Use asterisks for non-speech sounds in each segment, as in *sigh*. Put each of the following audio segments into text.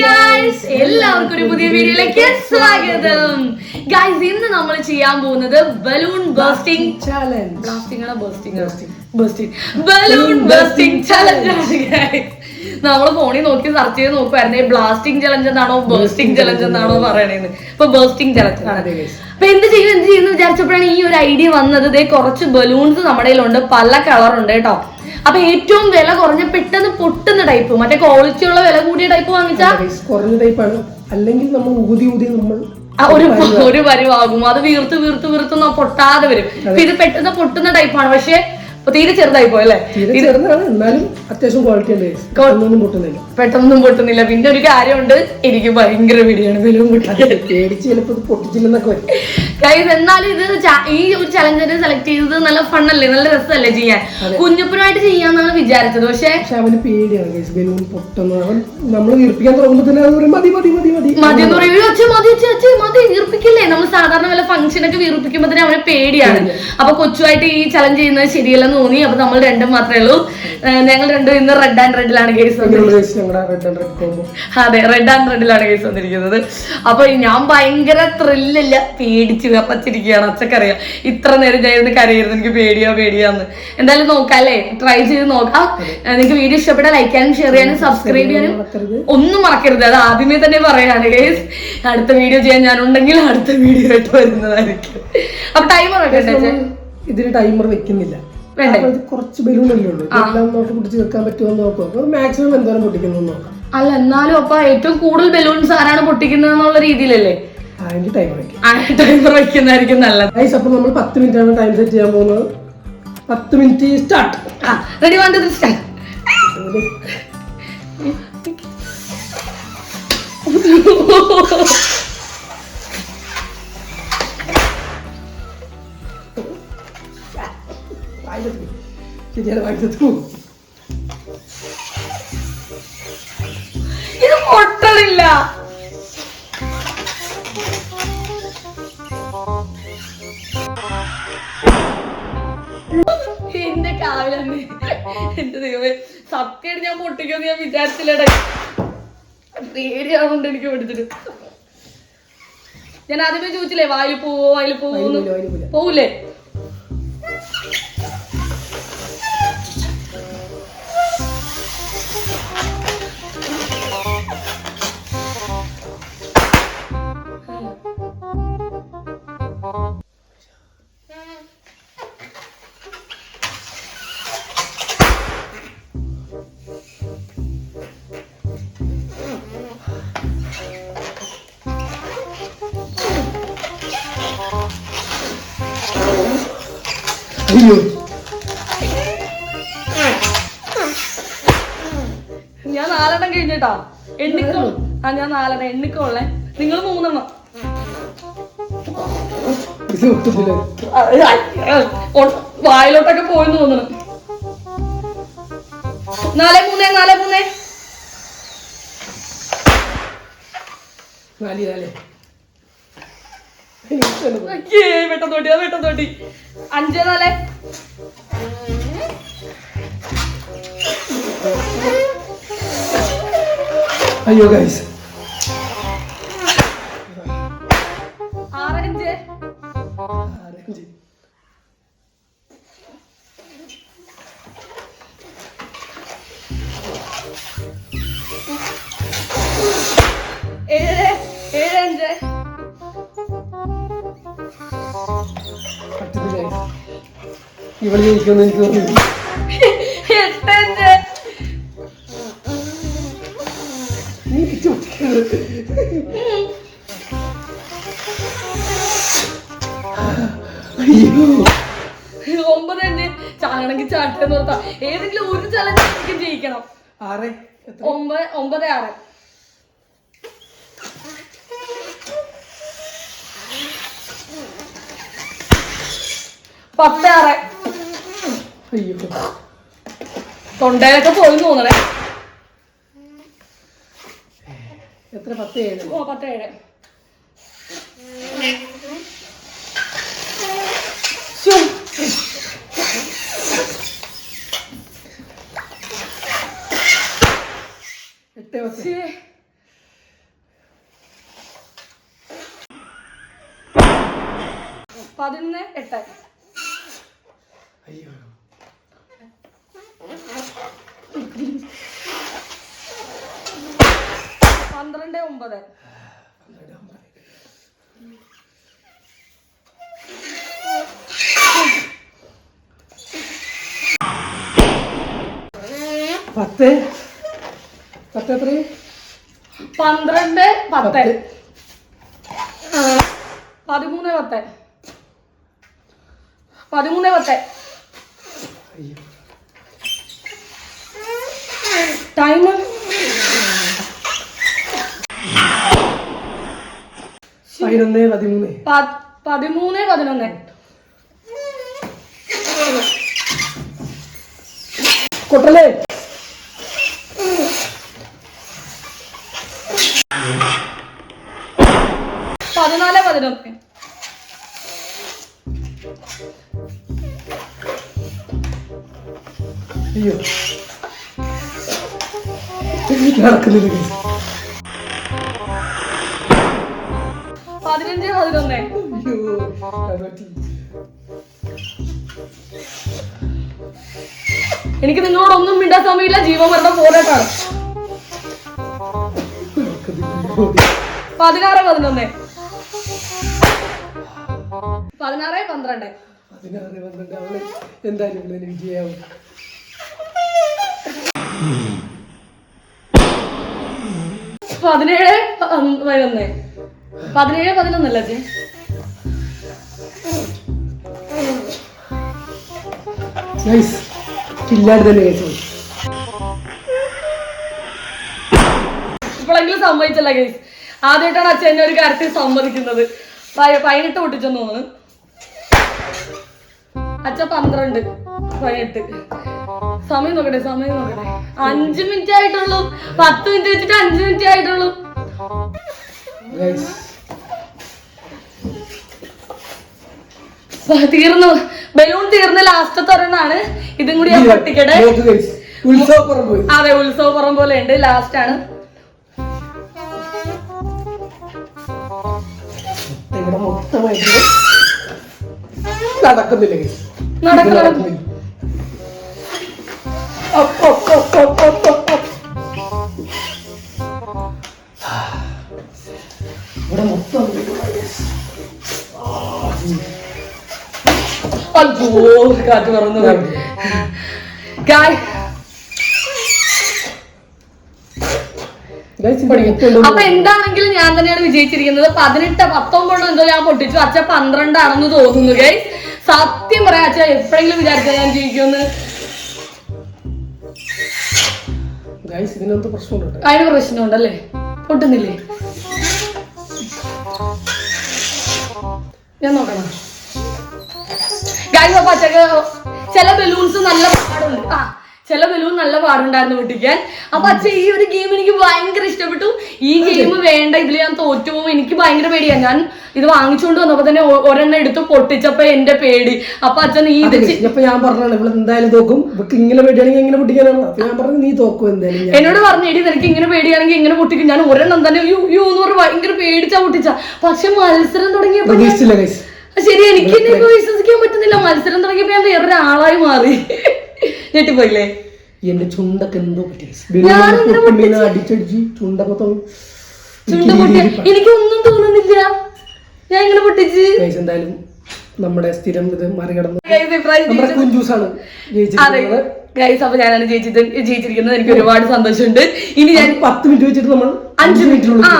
എല്ലാവർക്കും ഒരു പുതിയ വീഡിയോയിലേക്ക് സ്വാഗതം. ഗൈസ് ഇന്ന് നമ്മൾ ചെയ്യാൻ പോകുന്നത് ബലൂൺ ബേസ്റ്റിംഗ് ചാലഞ്ച് ബ്ലാസ്റ്റിംഗ് ആണോ ബേസ്റ്റിംഗ് ബലൂൺ ബേസ്റ്റിംഗ് ചലഞ്ച് ആണ് നമ്മൾ ഫോണിൽ നോക്കി സെർച്ച് ചെയ്ത് നോക്കുവായിരുന്നേ ബ്ലാസ്റ്റിംഗ് ചലഞ്ച് എന്നാണോ ബേസ്റ്റിംഗ് ചലഞ്ച് എന്നാണോ പറയണേന്ന്. ഇപ്പൊ ബേസ്റ്റിംഗ് ചലഞ്ച്. അപ്പൊ എന്ത് ചെയ്യും എന്ത് ചെയ്യുന്നു വിചാരിച്ചപ്പോഴാണ് ഈ ഒരു ഐഡിയ വന്നത്. ഇതേ കുറച്ച് ബലൂൺസ് നമ്മുടെ കയ്യിലുണ്ട്. പല കളർ ഉണ്ട് കേട്ടോ. അപ്പൊ ഏറ്റവും വില കുറഞ്ഞ പെട്ടെന്ന് പൊട്ടുന്ന ടൈപ്പ് മറ്റേ ക്വാളിറ്റി ഉള്ള വില കൂടിയ ടൈപ്പ് വാങ്ങിച്ചാൽ കുറഞ്ഞ ടൈപ്പാണ് അല്ലെങ്കിൽ നമ്മൾ ഊതി ഊതി നമ്മൾ ഒരു ഒരു പരിവാകും അത് വീർത്ത് വീർത്ത് വീർത്ത് പൊട്ടാതെ വരും. ഇത് പെട്ടെന്ന് പൊട്ടുന്ന ടൈപ്പാണ് പക്ഷെ തീരെ ചെറുതായി പോയല്ലേ? തീരെ ചെറുതാണ്. എന്നാലും അത്യാവശ്യം ക്വാളിറ്റി ഉണ്ട്. ഒന്നും പൊട്ടുന്നില്ല. പെട്ടെന്നൊന്നും പൊട്ടുന്നില്ല. പിന്നെ ഒരു കാര്യമുണ്ട്. എനിക്ക് ഭയങ്കര പേടിയാണ്. ബലൂൺ പൊട്ടാൻ പേടിച്ച് ചിലപ്പോൾ പൊട്ടിച്ചില്ലെന്നൊക്കെ വരും. ഗൈസ് എന്നാലും ഇത് ഈ ഒരു ചലഞ്ചർ സെലക്ട് ചെയ്തത് നല്ല ഫണ്ണല്ലേ നല്ല രസമല്ലേ ചെയ്യാൻ? കുഞ്ഞപ്പനുമായിട്ട് ചെയ്യാന്നാണ് വിചാരിച്ചത്. പക്ഷെ അവന് പേടിയാണ് ഗൈസ് ബലൂൺ അവൻ നമ്മൾ വീർപ്പിക്കാൻ തുടങ്ങുമ്പോൾ തന്നെ അത് പറയും മതി മതി മതി മതി. മതി എന്ന് പറയും മതി മതി വീർപ്പിക്കില്ലേ നമ്മൾ സാധാരണ വല്ല ഫംഗ്ഷൻ ഒക്കെ വീർപ്പിക്കുമ്പോ തന്നെ അവന് പേടിയാണ്. അപ്പൊ കൊച്ചുമായിട്ട് ഈ ചലഞ്ച് ചെയ്യുന്നത് ശരിയല്ലെന്ന് തോന്നി. അപ്പൊ നമ്മൾ രണ്ടും മാത്രമേ ഉള്ളൂ. ഞങ്ങൾ രണ്ടും ഇന്ന് റെഡ് ആൻഡ് റെഡിലാണ് കേസ് അതെ റെഡ് ആൻഡ് റെഡിലാണ് കേസ് വന്നിരിക്കുന്നത്. അപ്പൊ ഞാൻ ഭയങ്കര ത്രില്ലില്ല പേടിച്ച് കപ്പച്ചിരിക്കുകയാണ് അച്ഛക്കറിയാം. ഇത്ര നേരം ഞാൻ ഇരുന്ന് കരയരുത് എനിക്ക് പേടിയോ പേടിയാന്ന്. എന്തായാലും നോക്കാം അല്ലേ ട്രൈ ചെയ്ത് നോക്കാം. നിങ്ങൾക്ക് വീഡിയോ ഇഷ്ടപ്പെട്ട ലൈക്ക് ചെയ്യാനും ഷെയർ ചെയ്യാനും സബ്സ്ക്രൈബ് ചെയ്യാനും ഒന്നും മറക്കരുത്. അത് ആദ്യമേ തന്നെ പറയാണ് ഗേസ് അടുത്ത വീഡിയോ ചെയ്യാൻ ഞാനുണ്ടെങ്കിൽ അടുത്ത വീഡിയോ ആയിട്ട് വരുന്നതായിരിക്കും. അപ്പൊ ടൈമർ ഇതിന് ടൈമർ വെക്കുന്നില്ല? കുറച്ച് ബലൂൺ അല്ലേ ഉള്ളൂ. എല്ലാം നോക്കി പിടിച്ച് വെക്കാൻ പറ്റുമോ നോക്കുക മാക്സിമം എന്തോരം പൊട്ടിക്കുന്നു നോക്കാം. അല്ല എന്നാലും അപ്പൊ ഏറ്റവും കൂടുതൽ ബലൂൺസ് ആരാണ് പൊട്ടിക്കുന്നത് എന്നുള്ള രീതിയിലല്ലേ? എനിക്ക് ടൈമർ വെക്കാം ആ ടൈമർ വെക്കുന്നതായിരിക്കും നല്ലത്. ഗൈസ് അപ്പോൾ നമ്മൾ പത്ത് മിനിറ്റ് ആണ് ടൈം സെറ്റ് ചെയ്യാൻ പോകുന്നത്. പത്ത് മിനിറ്റ് സ്റ്റാർട്ട് ആ റെഡി വൺ ടു സ്റ്റാർട്ട് ശരിയാണ് വായിച്ചു ഇത് പൊട്ടണില്ല എന്റെ കാവിലാണ് എന്റെ ദൈവമേ സത്യം ഞാൻ പൊട്ടിക്കുമെന്ന് ഞാൻ വിചാരിച്ചില്ലടേ. പേടിയാവുന്നുണ്ട് എനിക്ക് പഠിച്ചിട്ട് ഞാൻ ആദ്യമേ ചോദിച്ചില്ലേ വായിൽ പോവോ വായിൽ പോവോന്ന് പോവൂലേ? നാലെണ്ണം കഴിഞ്ഞിട്ടാ? എണ്ണിക്കോ ആ ഞാൻ നാലെണ്ണം. എണ്ണിക്കോളെ നിങ്ങൾ മൂന്നെണ്ണം. വായിലോട്ടൊക്കെ പോയെന്ന് തോന്നുന്നു. നാല് മൂന്നേ നാല് മൂന്നേ. നാല് നാല്. വെട്ടം തോട്ടി അത് വെട്ടം തോട്ടി. അഞ്ച് നാല്. അയ്യോ ഗൈസ് ഇവിടെ ജയിക്കുമെന്ന് എനിക്ക് തോന്നുന്നു ഒമ്പത് തന്നെ ചാകണമെങ്കിൽ ചാട്ടെന്ന് നിർത്താം ഏതെങ്കിലും ഒരു ചലഞ്ച് ജയിക്കണം. ആറ്. ഒമ്പത് ഒമ്പത് ആറ്. പത്ത് ആറ്. അയ്യോ. തൊണ്ടയിലൊക്കെ പോയി തോന്നണേ. എത്ര? പത്ത് ഏഴ്. ഓ പത്ത് ഏഴ് ശ്ശോ. എട്ട് പത്ത് ശ്ശേ. പതിനൊന്ന് എട്ട്. പന്ത്രണ്ട് ഒമ്പത്. പത്ത്. പത്ത് എത്ര പന്ത്രണ്ട് പത്ത്. പതിമൂന്ന് പത്ത്. പതിമൂന്ന് പത്ത്. ടൈം പതിനൊന്ന് പതിമൂന്ന്. പതിമൂന്ന് പതിനൊന്ന്. കൊട്ടല്ലേ പതിനാല് പതിനൊന്ന്. അയ്യോ എനിക്ക് നടക്കുന്നില്ല. പതിനഞ്ച് പതിനൊന്ന്. എനിക്ക് നിങ്ങളോടൊന്നും മിണ്ടാൻ സമയമില്ല ജീവമരണ പോരാട്ടാണ്. പതിനാറ് പതിനൊന്ന് പതിനാറ് പന്ത്രണ്ട് പതിനാറ് പന്ത്രണ്ട് അവൾ എന്തായാലും വിജയാവും പതിനേഴ് പതിനൊന്ന് പതിനേഴ് പതിനൊന്നല്ല അച്ഛൻ ഇപ്പോഴെങ്കിലും സമ്മതിച്ചല്ല ഗൈസ് ആദ്യമായിട്ടാണ് അച്ഛൻ എന്നെ ഒരു കാര്യത്തിൽ സമ്മതിക്കുന്നത്. പതിനെട്ട് പൊട്ടിച്ചെന്ന് തോന്നുന്നു. അച്ഛൻ പന്ത്രണ്ട് പതിനെട്ട്. സമയം നോക്കട്ടെ സമയം നോക്കട്ടെ. അഞ്ചു മിനിറ്റ് ആയിട്ടുള്ളൂ. പത്ത് മിനിറ്റ് വെച്ചിട്ട് അഞ്ചു മിനിറ്റ് ആയിട്ടുള്ളൂ. തീർന്നു. ബലൂൺ തീർന്ന ലാസ്റ്റ് ഒരെണ്ണാണ് ഇതും കൂടി ഞാൻ പൊട്ടിക്കട്ടെ. അതെ ഉത്സവപ്പുറം പോലെ ഉണ്ട്. ലാസ്റ്റ് ആണ്. നടക്കുന്നില്ല. നടക്കുന്നില്ല. ഇവിടെ മൊത്തം അയ്യോ കാറ്റ് പറന്നു ഗൈസ് അപ്പൊ എന്താണെങ്കിലും ഞാൻ തന്നെയാണ് വിജയിച്ചിരിക്കുന്നത്. പതിനെട്ട് പത്തൊമ്പതോ എന്തോ ഞാൻ പൊട്ടിച്ചു. അച്ഛ പന്ത്രണ്ടാണെന്ന് തോന്നുന്നു ഗൈ സത്യം പറയാം അച്ഛ എപ്പോഴെങ്കിലും വിചാരിച്ചാൽ ഞാൻ ജയിക്കുമെന്ന്. ഗൈസ് ഇതിനകത്ത് പ്രശ്നമുണ്ട്. അതിന് പ്രശ്നമുണ്ടല്ലേ? പൊട്ടുന്നില്ലേ? ഞാൻ നോക്കണം? ഗൈസ് അപ്പൊ ചില ബലൂൺസ് നല്ല പാടുണ്ട്. ആ. ചില ബലൂൺ നല്ല പാടുണ്ടായിരുന്നു പൊട്ടിക്കാൻ അപ്പൊ അച്ഛൻ ഈ ഒരു ഗെയിം എനിക്ക് ഭയങ്കര ഇഷ്ടപ്പെട്ടു. ഈ ഗെയിം വേണ്ട ഇതിൽ ഞാൻ തോറ്റു പോകും എനിക്ക് ഭയങ്കര പേടിയാണ് ഞാൻ ഇത് വാങ്ങിച്ചുകൊണ്ട് വന്നപ്പോ തന്നെ ഒരെണ്ണം എടുത്ത് പൊട്ടിച്ചപ്പോ എന്റെ പേടി. അപ്പൊ അച്ഛൻ ഈ അപ്പൊ ഞാൻ പറഞ്ഞാണ് ഇവിടെ എന്തായാലും തോക്കും. ഇങ്ങനെ പേടിയാണെങ്കിൽ ഇങ്ങനെ പൊട്ടിക്കാനാണ്. അപ്പൊ ഞാൻ പറഞ്ഞു നീ തോക്കും എന്തായാലും എന്നോട് പറഞ്ഞു എടി നിനക്ക് ഇങ്ങനെ പേടിയാണെങ്കിൽ ഇങ്ങനെ പൊട്ടിക്കും. ഞാൻ ഒരെണ്ണം തന്നെ യു യു എന്ന് പറഞ്ഞ് ഭയങ്കര പേടിച്ചാ പൊട്ടിച്ച. പക്ഷെ മത്സരം തുടങ്ങിയപ്പോ ശരി എനിക്ക് വിശ്വസിക്കാൻ പറ്റുന്നില്ല. മത്സരം തുടങ്ങിയപ്പോ ഞാൻ വേറൊരാളായി മാറി. ഞെട്ടിപ്പോയില്ലേ എന്റെ ചുണ്ടൊക്കെ എന്തോ പറ്റി. guys. ഞാൻ വെളിയിൽ ഇങ്ങനെ പൊട്ടി വീണ് അടിച്ചടിച്ച് ചുണ്ടൊക്കെ തൊ- ചുണ്ട പൊട്ടിയ എനിക്കൊന്നും തോന്നുന്നില്ല. ഞാൻ ഇങ്ങനെ പൊട്ടിച്ച് എന്തായാലും നമ്മുടെ സ്ഥിരം ഇത് മറികടന്നു നമ്മുടെ കുഞ്ചൂസാണ് ജയിച്ചിരിക്കുന്നത്. ഗൈസ് അപ്പൊ ഞാനാണ് ജയിച്ചത്. ജയിച്ചിരിക്കുന്നത് എനിക്ക് ഒരുപാട് സന്തോഷമുണ്ട്. ഇനി ഞാൻ പത്ത് മിനിറ്റ് വെച്ചിട്ട് നമ്മൾ അഞ്ച് മിനിറ്റ്. ആ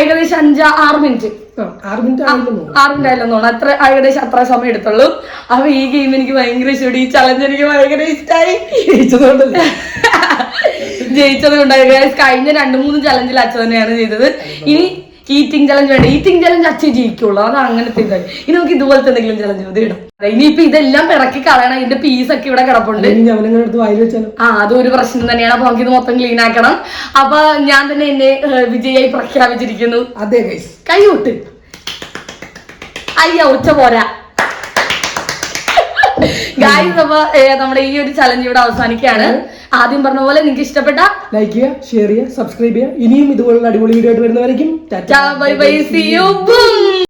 ഏകദേശം അഞ്ച് ആറ് മിനിറ്റ്. ആ, ആറ് മിനിറ്റ് ആണെന്ന് തോന്നുന്നു ആറ് മിനിറ്റ് അത്ര ഏകദേശം അത്ര സമയം എടുത്തുള്ളൂ. അപ്പൊ ഈ ഗെയിം എനിക്ക് ഭയങ്കര ഇഷ്ടപ്പെട്ടു ഈ ചലഞ്ച് എനിക്ക് ഭയങ്കര ഇഷ്ടമായി ജയിച്ചതുകൊണ്ടല്ലേ? *laughs* ജയിച്ചത് കൊണ്ടായി കഴിഞ്ഞ രണ്ടു മൂന്ന് ചലഞ്ചിൽ അച്ഛൻ തന്നെയാണ് ചെയ്തത്. ഇനി ഈറ്റിംഗ് ചലഞ്ച് വേണ്ട. ഈറ്റിംഗ് ചലഞ്ച് അച്ഛൻ ജയിക്കുള്ളൂ അത് അങ്ങനത്തെ ഇതായി ഇനി നമുക്ക് ഇതുപോലത്തെ എന്തെങ്കിലും ചലഞ്ച് ഇത് ഇടാം ഇനിയിപ്പോ ഇതെല്ലാം പിറക്കി കളയണം. ഇതിന്റെ പീസ് ഒക്കെ ഇവിടെ കിടപ്പുണ്ട്. ആ അതൊരു ഒരു പ്രശ്നം തന്നെയാണ്. അപ്പൊ നമുക്ക് ഇത് മൊത്തം ക്ലീൻ ആക്കണം. അപ്പൊ ഞാൻ തന്നെ എന്നെ വിജയായി പ്രഖ്യാപിച്ചിരിക്കുന്നു. അതെ കൈ വിട്ട് അയ്യ ഉച്ച പോരാ. ഗായ്സ് അപ്പൊ നമ്മുടെ ഈ ഒരു ചലഞ്ച് ഇവിടെ അവസാനിക്കുകയാണ്. ആദ്യം പറഞ്ഞ പോലെ നിങ്ങൾക്ക് ഇഷ്ടപ്പെട്ട ലൈക്ക് ചെയ്യുക ഷെയർ ചെയ്യുക സബ്സ്ക്രൈബ് ചെയ്യുക. ഇനിയും ഇതുപോലുള്ള അടിപൊളി വീഡിയോ ആയിട്ട് വരുന്നവരായിരിക്കും